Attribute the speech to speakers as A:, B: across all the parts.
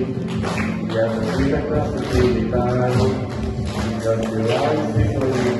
A: y a medida the se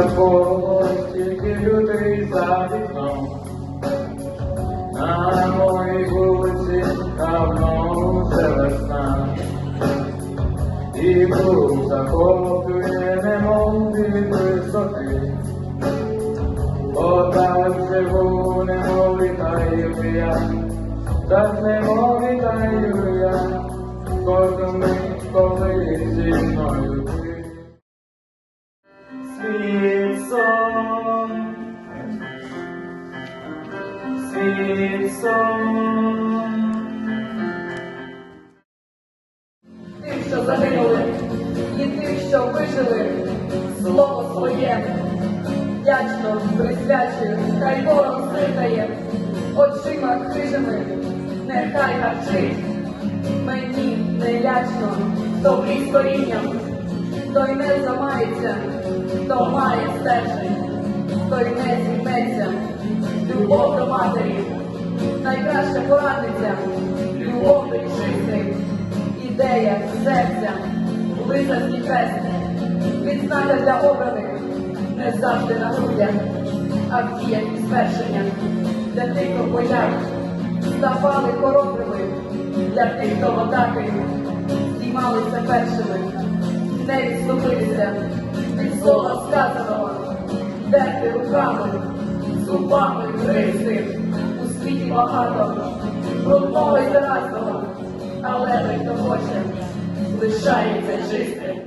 A: Такого стільки людей за вікном, на моїй вулиці давно вже весна. І круг захоплює немов від висоти. Отак живу, немов літаю я, так немов літаю я, кожну мить, коли зі мною ти.
B: Тим, що загинули, і тим, що вижили, слово своє. Вдячно присвячую, хай ворог ситає, очима хижими, нехай гарчить. Мені не лячно, хто вліз корінням, той не замається, хто має стержень, той не зійметься, любов до матері, найкраща порадниця, любов до вітчизни ідея серця, лицарський хрест, відзнака для обраних, не завжди на грудях, а в діях і звершеннях, для тих, хто в боях ставали хоробрими, для тих, хто в атаки здіймалися першими, не відступилися. Від слова сказаного, дерти руками, зубами гризти, у світі багато, брудного і заразного, але той, хто хоче, лишається чистим.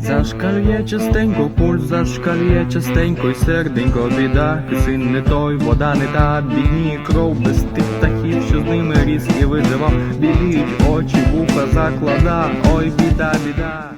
C: Зашкалює частенько, пульс зашкалює частенько, й серденько. Біда, син не той, вода не та, бідні кров без тих птахів, що з ними ріс і визивав, біліють очі, вуха заклада, ой, біда, біда.